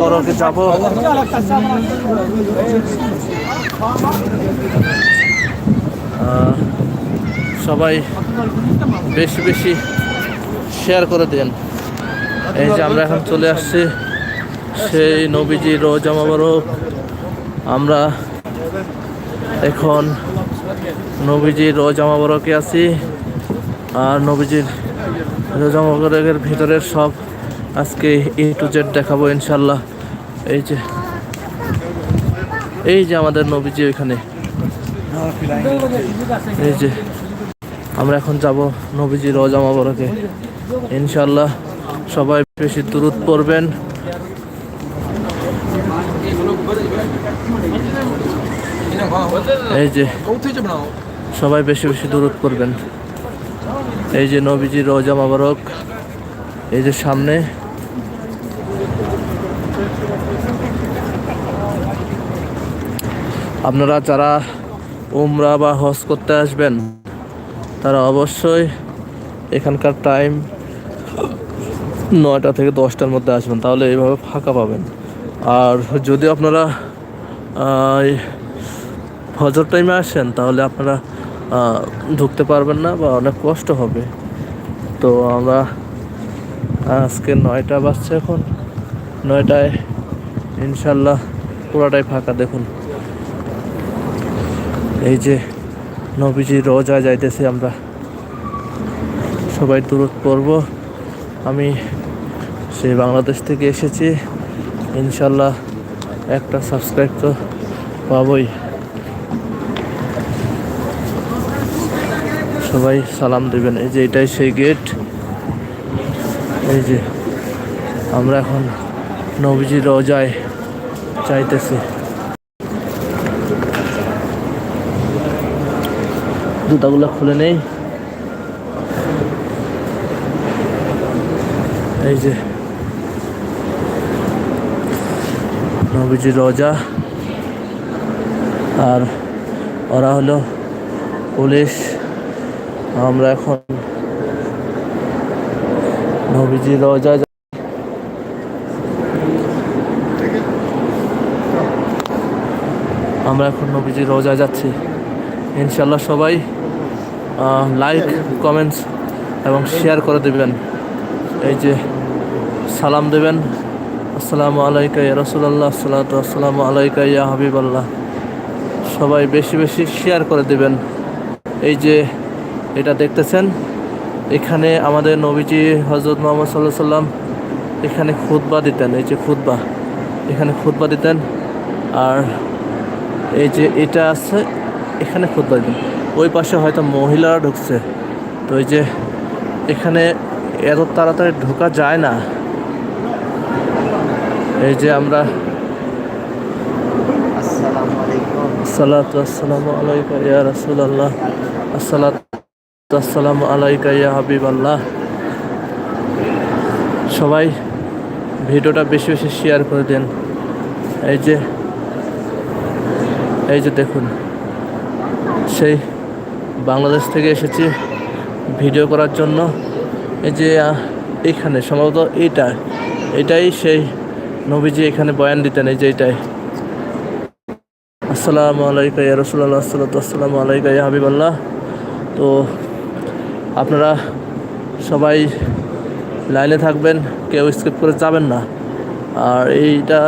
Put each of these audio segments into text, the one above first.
বড়কে যাব। সবাই বেশি বেশি শেয়ার করে দেন। এই যে আমরা এখন চলে আসছি সেই নবীজি রোজা মোবারক। আমরা এখন নবীজির রোজা মোবারকে আছি আর নবীজির রোজা মোবারকের ভিতরের সব আজকে এ টু জেড দেখাবো ইনশাল্লাহ এই যে এই যে আমাদের নবীজি ওইখানে। এই যে, আমরা এখন যাব নবীজি রোজা মোবারকে ইনশাল্লাহ সবাই বেশি দূরত পড়বেন। এই যে, সবাই বেশি বেশি দূরত করবেন এই যে নবীজি রোজা মোবারক এই যে সামনে। আপনারা যারা উমরা বা হজ করতে আসবেন, তারা অবশ্যই এখানকার টাইম নয়টা থেকে দশটার মধ্যে আসবেন, তাহলে এইভাবে ফাঁকা পাবেন। আর যদি আপনারা হজর টাইমে আসেন, তাহলে আপনারা ঢুকতে পারবেন না বা অনেক কষ্ট হবে। তো আমরা আজকে নয়টা বাজছে এখন। নয়টায় ইনশাল্লাহ পুরাটাই ফাঁকা, দেখুন। এই যে নবীজি রোজা যাইতেছি আমরা। সবাই দূরত পড়ব। আমি সেই বাংলাদেশ থেকে এসেছি। ইনশাল্লাহ একটা সাবস্ক্রাইব তো পাবই। সবাই সালাম দেবেন। এই যে এটাই সেই গেট। এই যে আমরা এখন নবীজি রোজায় চাইতেছি জুতাগুলো খুলে নেই। এই যে নবীজি রোজা। আর ওরা হলো পুলিশ। আমরা এখন নবীজি রোজা আমরা এখন নবীজি রোজা যাচ্ছি। ইনশাল্লাহ সবাই লাইক কমেন্টস এবং শেয়ার করে দেবেন। এই যে সালাম দেবেন। আসসালামু আলাইকা ইয়া রসুল্লাহ আসসালাতু আসসালামু আলাইকা ইয়া হাবিব আল্লাহ সবাই বেশি বেশি শেয়ার করে দেবেন। এই যে এটা দেখতেছেন, এখানে আমাদের নবীজি হজরত মোহাম্মদ সাল্লাহ সাল্লাম এখানে খুতবা দিতেন। এই যে খুতবা, এখানে খুতবা দিতেন। আর এই যে এটা আছে, এখানে খুতবা দিতেন। ওই পাশে হয়তো মহিলারা ঢুকছে। তো ওই যে এখানে এত তাড়াতাড়ি ঢোকা যায় না। এই যে আমরা আসসালাতু আসসালামু আলাইকা হাবিবাল্লাহ। সবাই ভিডিওটা বেশি বেশি শেয়ার করে দেন। এই যে এই যে দেখুন, সেই বাংলাদেশ থেকে এসেছি ভিডিও করার জন্য। এই যে এখানে সম্ভবত এইটা। এটাই সেই নবীজি এখানে বয়ান দিতেন, এই যে এটাই। আসসালামু আলাইকা ইয়া রসুল্লাহ আসসালাতু আসসালামু আলাইকা ইয়া হাবিবাল্লাহ। তো, আপনারা সবাই লাইনে থাকবেন, কেউ স্কিপ করে যাবেন না। আর এইটা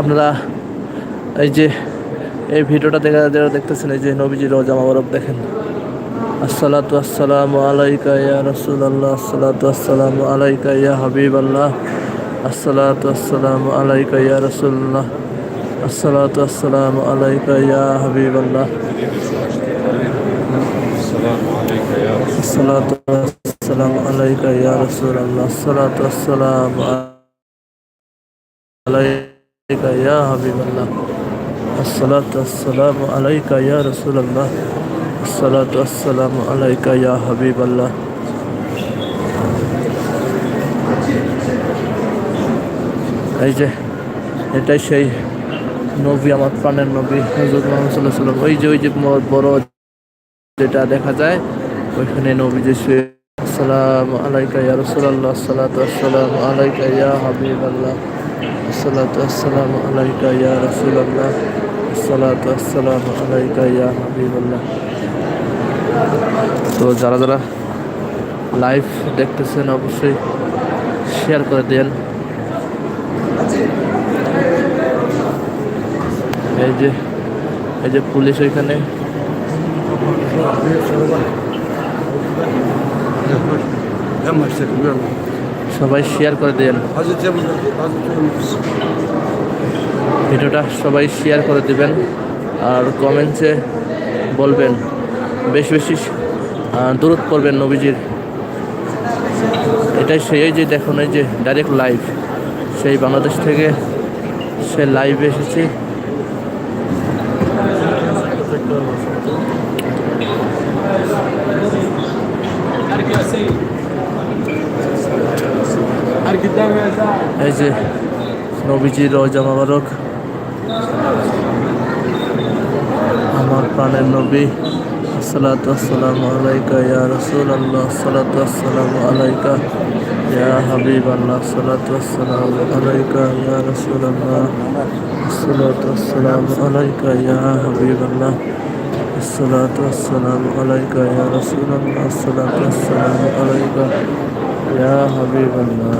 আপনারা, এই যে এই ভিডিওটা দেখা যারা দেখতেছেন, এই যে নবীজি রোজা মোবারক দেখেন। আসসালাতু আসসালাম আলাইকা ইয়া রাসূলুল্লাহ, আসসালাতু আসসালামু আলাইকা ইয়া হাবিবাল্লাহ, আসসালাতু আসসালাম আলাইকা ইয়া রাসূলুল্লাহ, আসসালাতু আসসালামু আলাইকা ইয়া হাবিবাল্লাহ। আসসালাতু আলাইকা ইয়া রাসূলুল্লাহ, আসসালাতু আসসালামু আলাইকা ইয়া হাবিবাল্লাহ। আসসালাতু আসসালামু আলাইকা ইয়া রাসূলুল্লাহ আসসালাতু আসসালামু আলাইকা ইয়া হাবিবাল্লাহ এই যে এটাই সেই নবী আমার প্রাণের নবী হজরত মোহাম্মদ সাল্লাহ সাল্লাম ওই যে ওই যে বড় যেটা দেখা যায় ওইখানে নবী যে শুয়ে السلام عليك يا رسول الله الصلاة والسلام عليك يا حبيب الله الصلاة والسلام عليك يا তো যারা যারা লাইভ দেখতেছেন অবশ্যই শেয়ার করে দেন। এই যে এই যে পুলিশ ওইখানে। সবাই শেয়ার করে দেন। ভিডিওটা সবাই শেয়ার করে দিবেন আর কমেন্টসে বলবেন। বেশি বেশি দূরত করবেন নবীজির। এটাই সেই যে দেখুন, এই যে ডাইরেক্ট লাইভ সেই বাংলাদেশ থেকে সে লাইভে এসেছে। এই যে নবীজির রোজা মোবারক আমার প্রাণের নবী আসসালাতু আসসালামু আলাইকা ইয়া রাসূলুল্লাহ আসসালাতু আসসালামু আলাইকা ইয়া হাবিবাল্লাহ আসসালাতু আসসালামু আলাইকা ইয়া রাসূলুল্লাহ আসসালাতু আসসালামু আলাইকা ইয়া হাবিবাল্লাহ الصلاة والسلام عليك يا رسول الله الصلاة والسلام عليك يا حبيب الله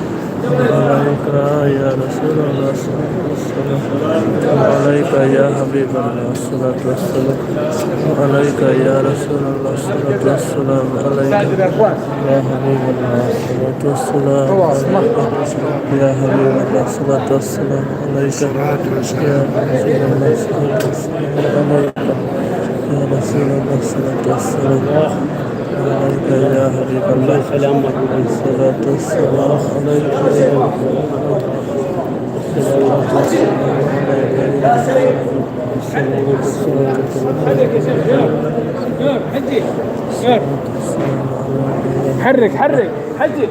عليك يا رسول الله عليك يا حبيب الله الصلاة والسلام عليك يا رسول الله الصلاة والسلام عليك يا حبيب الله الصلاة والسلام يا حبيب الله الصلاة والسلام عليك يا رسول الله الصلاة والسلام عليك يا رسول الله الصلاة والسلام عليك يا حبيب الله الصلاة والسلام عليك يا حرك حرك حجي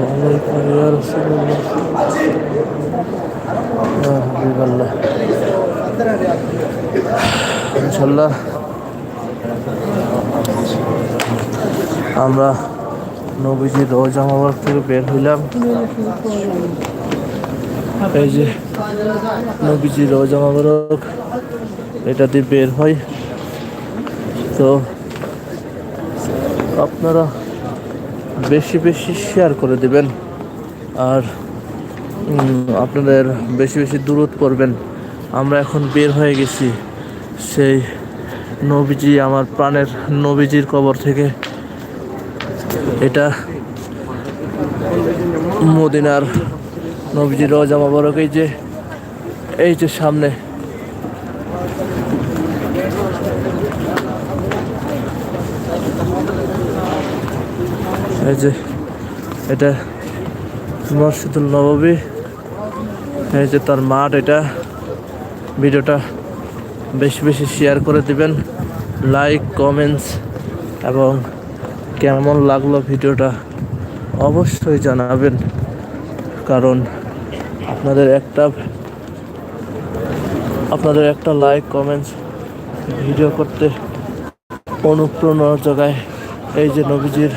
عليك يا رسول الله. يا حبيب الله. ইনশাল্লাহ। আমরা নবীজির রোজা মোবারক থেকে বের হইলাম। এই যে নবীজির রোজা মোবারক, এটা দিয়ে বের হয়। তো আপনারা বেশি বেশি শেয়ার করে দিবেন আর আপনাদের বেশি বেশি দূরত করবেন। আমরা এখন বের হয়ে গেছি। সেই নবীজি, আমার প্রাণের নবীজির কবর থেকে এটা মদিনার নবীজির রোজা এই যে এই যে সামনে। এই যে, এটা মসজিদুল নববী। এই যে তার মাঠ, এটা ভিডিওটা বেশি বেশি শেয়ার করে দিবেন। লাইক কমেন্টস এবং কেমন লাগল ভিডিওটা অবশ্যই জানাবেন। কারণ আপনাদের একটা আপনাদের একটা লাইক কমেন্টস ভিডিও করতে অনুপ্রেরণা যোগায় এই যে নবীজির,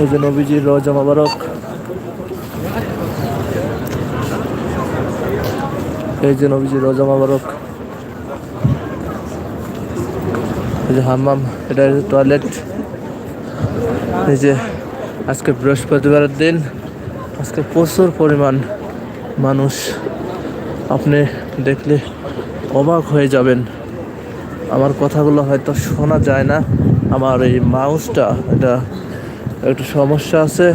এই যে নবীজির রোজা মোবারক, এই যে নবীজির রোজা মোবারক এই যে হাম্মাম, এটা হচ্ছে টয়লেট এই যে আজকে বৃহস্পতিবারের দিন, আজকে প্রচুর পরিমাণ মানুষ আপনি দেখলে অবাক হয়ে যাবেন। আমার কথাগুলো হয়তো শোনা যায় না, আমার এই মাউসটা এটা একটু সমস্যা আছে।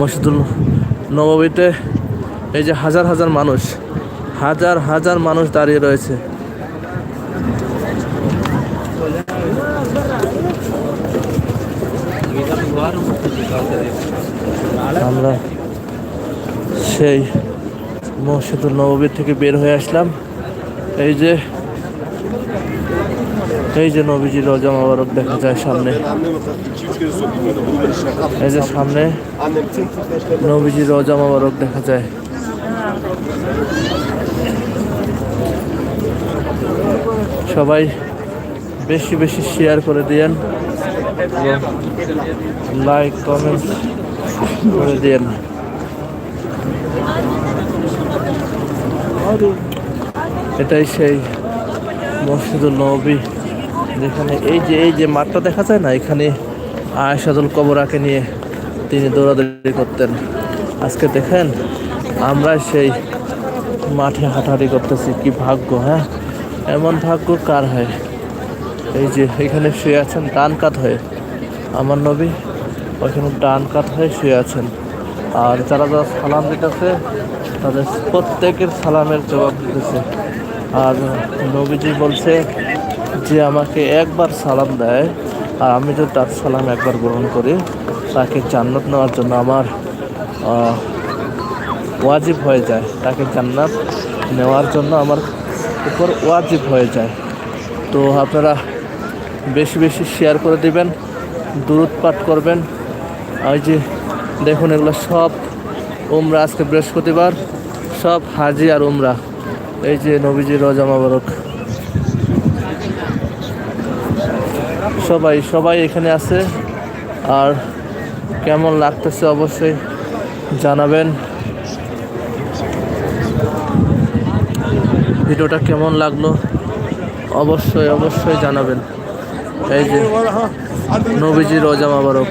মসজিদুল নববীতে এই যে হাজার হাজার মানুষ, হাজার হাজার মানুষ দাঁড়িয়ে রয়েছে। আমরা সেই মসজিদুল নববী থেকে বের হয়ে আসলাম। এই যে এই যে নবীজি রোজা মোবারক দেখা যায় সামনে। এই যে সামনে নবীজি রোজা মোবারক দেখা যায়। সবাই বেশি বেশি শেয়ার করে দিয়েন। লাইক কমেন্ট করে দিয়েন। এটাই সেই মসজিদুল নবী, যেখানে এই যে এই যে মাঠটা দেখা যায় না, এখানে আয়সাদুল কবরাকে নিয়ে তিনি দৌড়াদৌড়ি করতেন। আজকে দেখেন আমরা সেই মাঠে হাঁটাহাঁটি করতেছি, কি ভাগ্য হ্যাঁ? এমন ভাগ্য কার হয়? এই যে এখানে শুয়ে আছেন ডান কাত হয়ে। আমার নবী ওইখানে ডান কাত হয়ে শুয়ে আছেন। আর যারা যারা সালাম দিতেছে, তাদের প্রত্যেকের সালামের জবাব দিতেছে। আর নবীজি বলছে যে আমাকে একবার সালাম দেয়, আর আমি যদি তার সালাম একবার গ্রহণ করি, তাকে জান্নাত নেওয়ার জন্য আমার ওয়াজিব হয়ে যায়। তাকে জান্নাত নেওয়ার জন্য আমার উপর ওয়াজিব হয়ে যায়। তো আপনারা বেশি বেশি শেয়ার করে দিবেন, দূরত পাঠ করবেন। ওই যে দেখুন এগুলো সব উমরা আজকে বৃহস্পতিবার, সব হাজি আর উমরা। এই যে নবীজি রজা মাবারক। সবাই সবাই এখানে আছে। আর কেমন লাগতেছে অবশ্যই জানাবেন। ভিডিওটা কেমন লাগল? অবশ্যই অবশ্যই জানাবেন। এই যে, নবীজি রোজা মাবারক।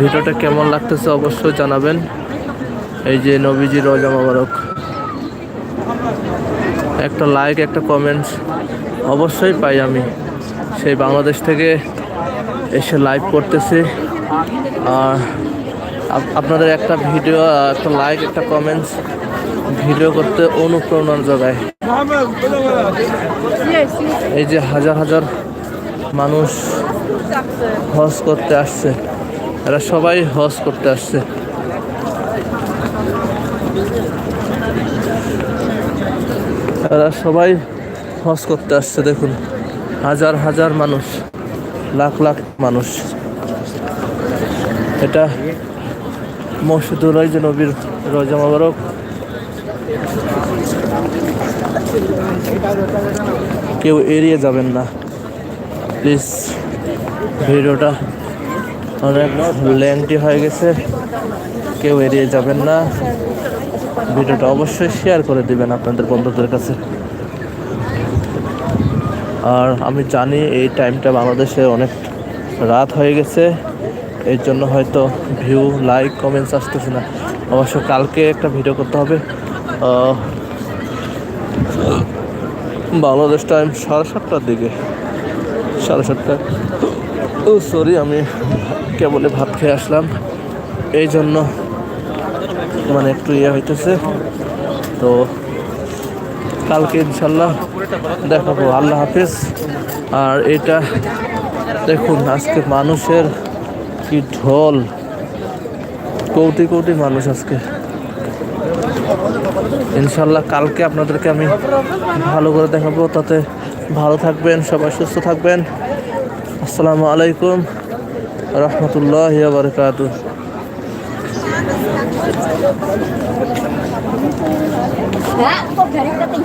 ভিডিওটা কেমন লাগতেছে অবশ্যই জানাবেন। এই যে, নবীজি রোজা মাবারক। একটা লাইক একটা কমেন্টস অবশ্যই পাই আমি। সেই বাংলাদেশ থেকে এসে লাইভ করতেছি। আর আপনাদের একটা ভিডিও একটা লাইক একটা কমেন্টস ভিডিও করতে অনুপ্রেরণা যোগায়। এই যে হাজার হাজার মানুষ হজ করতে আসছে, এরা সবাই হজ করতে আসছে। এরা সবাই হজ করতে আসছে, দেখুন। হাজার হাজার মানুষ, লাখ লাখ মানুষ। এটা মসজিদুল নবীর রজা মোবারক। কেউ এড়িয়ে যাবেন না। প্লিজ, ভিডিওটা অনেক লেংটি হয়ে গেছে। কেউ এড়িয়ে যাবেন না। ভিডিওটা অবশ্যই শেয়ার করে দিবেন আপনাদের বন্ধুদের কাছে। আর আমি জানি এই টাইমটা বাংলাদেশে অনেক রাত হয়ে গেছে। এর জন্য হয়তো ভিউ লাইক কমেন্টস আসতেছে না। অবশ্য কালকে একটা ভিডিও করতে হবে। বাংলাদেশ টাইম সাড়ে সাতটার দিকে। সাড়ে সাতটা। ও সরি আমি কেবলে ভাত খেয়ে আসলাম। এই জন্য মানে একটু ইয়ে হইতেছে। তো কালকে ইনশাল্লাহ দেখাবো। আল্লাহ হাফিজ। আর এটা দেখুন, আজকে মানুষের কি ঢোল। কোটি কোটি মানুষ আজকে। ইনশাল্লাহ কালকে আপনাদেরকে আমি ভালো করে দেখাবো। তাতে ভালো থাকবেন, সবাই সুস্থ থাকবেন। আসসালামু আলাইকুম রহমতুল্লাহ বারকাত ketinggalan?